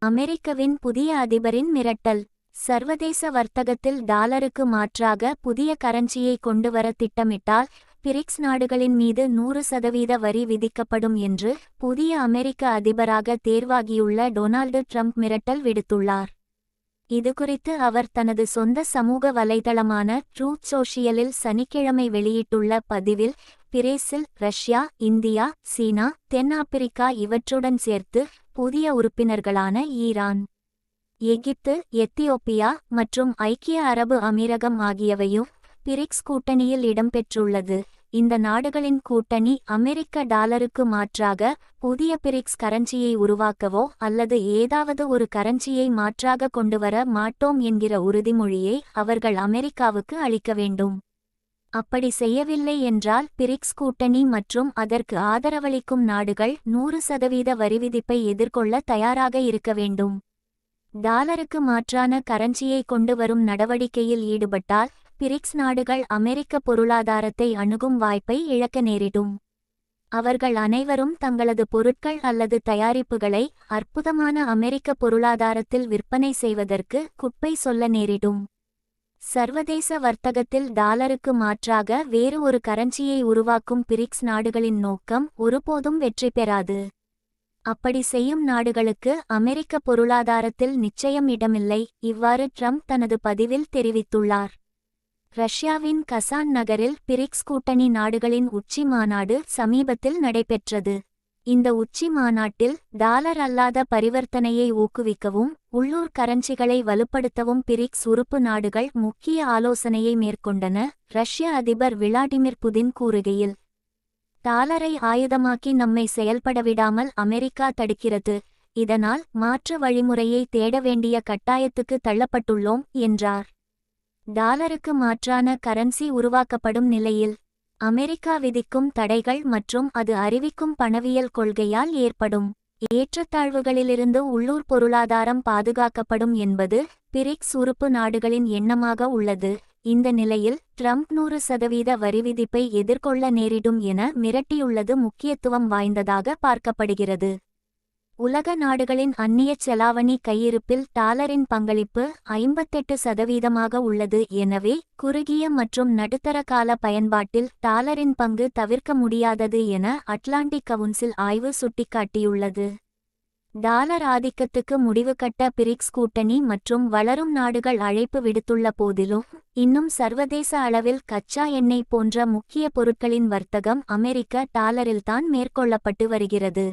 அமெரிக்கவின் புதிய அதிபரின் மிரட்டல். சர்வதேச வர்த்தகத்தில் டாலருக்கு மாற்றாக புதிய கரன்சியை கொண்டுவர திட்டமிட்டால் பிரிக்ஸ் நாடுகளின் மீது நூறு சதவீத வரி விதிக்கப்படும் என்று புதிய அமெரிக்க அதிபராக தேர்வாகியுள்ள டொனால்டு ட்ரம்ப் மிரட்டல் விடுத்துள்ளார். இதுகுறித்து அவர் தனது சொந்த சமூக வலைதளமான ட்ரூத் சோஷியலில் சனிக்கிழமை வெளியிட்டுள்ள பதிவில் பிரேசில் ரஷ்யா இந்தியா சீனா தென்னாப்பிரிக்கா இவற்றுடன் சேர்த்து புதிய உறுப்பினர்களான ஈரான் எகிப்து எத்தியோப்பியா மற்றும் ஐக்கிய அரபு அமீரகம் ஆகியவையும் பிரிக்ஸ் கூட்டணியில் இடம்பெற்றுள்ளது. இந்த நாடுகளின் கூட்டணி அமெரிக்க டாலருக்கு மாற்றாக புதிய பிரிக்ஸ் கரன்சியை உருவாக்கவோ அல்லது ஏதாவது ஒரு கரன்சியை மாற்றாக கொண்டுவர மாட்டோம் என்கிற உறுதிமொழியை அவர்கள் அமெரிக்காவுக்கு அளிக்க வேண்டும். அப்படி செய்யவில்லை என்றால் பிரிக்ஸ் கூட்டணி மற்றும் அதற்கு ஆதரவளிக்கும் நாடுகள் நூறு சதவீத வரிவிதிப்பை எதிர்கொள்ள தயாராக இருக்க வேண்டும். டாலருக்கு மாற்றான கரன்சியை கொண்டு வரும் நடவடிக்கையில் ஈடுபட்டால் பிரிக்ஸ் நாடுகள் அமெரிக்க பொருளாதாரத்தை அணுகும் வாய்ப்பை இழக்க நேரிடும். அவர்கள் அனைவரும் தங்களது பொருட்கள் அல்லது தயாரிப்புகளை அற்புதமான அமெரிக்க பொருளாதாரத்தில் விற்பனை செய்வதற்கு குப்பை சொல்ல நேரிடும். சர்வதேச வர்த்தகத்தில் டாலருக்கு மாற்றாக வேறு ஒரு கரன்சியை உருவாக்கும் பிரிக்ஸ் நாடுகளின் நோக்கம் ஒருபோதும் வெற்றி பெறாது. அப்படி செய்யும் நாடுகளுக்கு அமெரிக்க பொருளாதாரத்தில் நிச்சயம் இடமில்லை இவ்வாறு ட்ரம்ப் தனது பதிவில் தெரிவித்துள்ளார். ரஷ்யாவின் கசான் நகரில் பிரிக்ஸ் கூட்டணி நாடுகளின் உச்சி மாநாடு சமீபத்தில் நடைபெற்றது. இந்த உச்சி மாநாட்டில் டாலர் அல்லாத பரிவர்த்தனையை ஊக்குவிக்கவும் உள்ளூர் கரன்சிகளை வலுப்படுத்தவும் பிரிக்ஸ் உறுப்பு நாடுகள் முக்கிய ஆலோசனையை மேற்கொண்டன ரஷ்ய அதிபர் விளாடிமிர் புதின் கூறுகையில். டாலரை ஆயுதமாக்கி நம்மை செயல்படவிடாமல் அமெரிக்கா தடுக்கிறது இதனால் மாற்று வழிமுறையை தேட வேண்டிய கட்டாயத்துக்கு தள்ளப்பட்டுள்ளோம் என்றார். டாலருக்கு மாற்றான கரன்சி உருவாக்கப்படும் நிலையில் அமெரிக்கா விதிக்கும் தடைகள் மற்றும் அது அறிவிக்கும் பணவியல் கொள்கையால் ஏற்படும் ஏற்றத்தாழ்வுகளிலிருந்து உள்ளூர் பொருளாதாரம் பாதுகாக்கப்படும் என்பது பிரிக்ஸ் உறுப்பு நாடுகளின் எண்ணமாக உள்ளது. இந்த நிலையில் ட்ரம்ப் நூறு சதவீத வரிவிதிப்பை எதிர்கொள்ள நேரிடும் என மிரட்டியுள்ளது முக்கியத்துவம் வாய்ந்ததாக பார்க்கப்படுகிறது. உலக நாடுகளின் அந்நியச் செலாவணி கையிருப்பில் டாலரின் பங்களிப்பு ஐம்பத்தெட்டு சதவீதமாக உள்ளது. எனவே குறுகிய மற்றும் நடுத்தர கால பயன்பாட்டில் டாலரின் பங்கு தவிர்க்க முடியாதது என அட்லாண்டிக் கவுன்சில் ஆய்வு சுட்டிக்காட்டியுள்ளது. டாலர் ஆதிக்கத்துக்கு முடிவு கட்ட பிரிக்ஸ் கூட்டணி மற்றும் வளரும் நாடுகள் அழைப்பு விடுத்துள்ள போதிலும் இன்னும் சர்வதேச அளவில் கச்சா எண்ணெய் போன்ற முக்கிய பொருட்களின் வர்த்தகம் அமெரிக்க டாலரில்தான் மேற்கொள்ளப்பட்டு வருகிறது.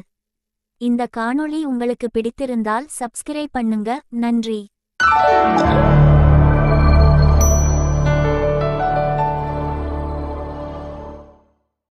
இந்த காணொளி உங்களுக்கு பிடித்திருந்தால் சப்ஸ்கிரைப் பண்ணுங்க. நன்றி.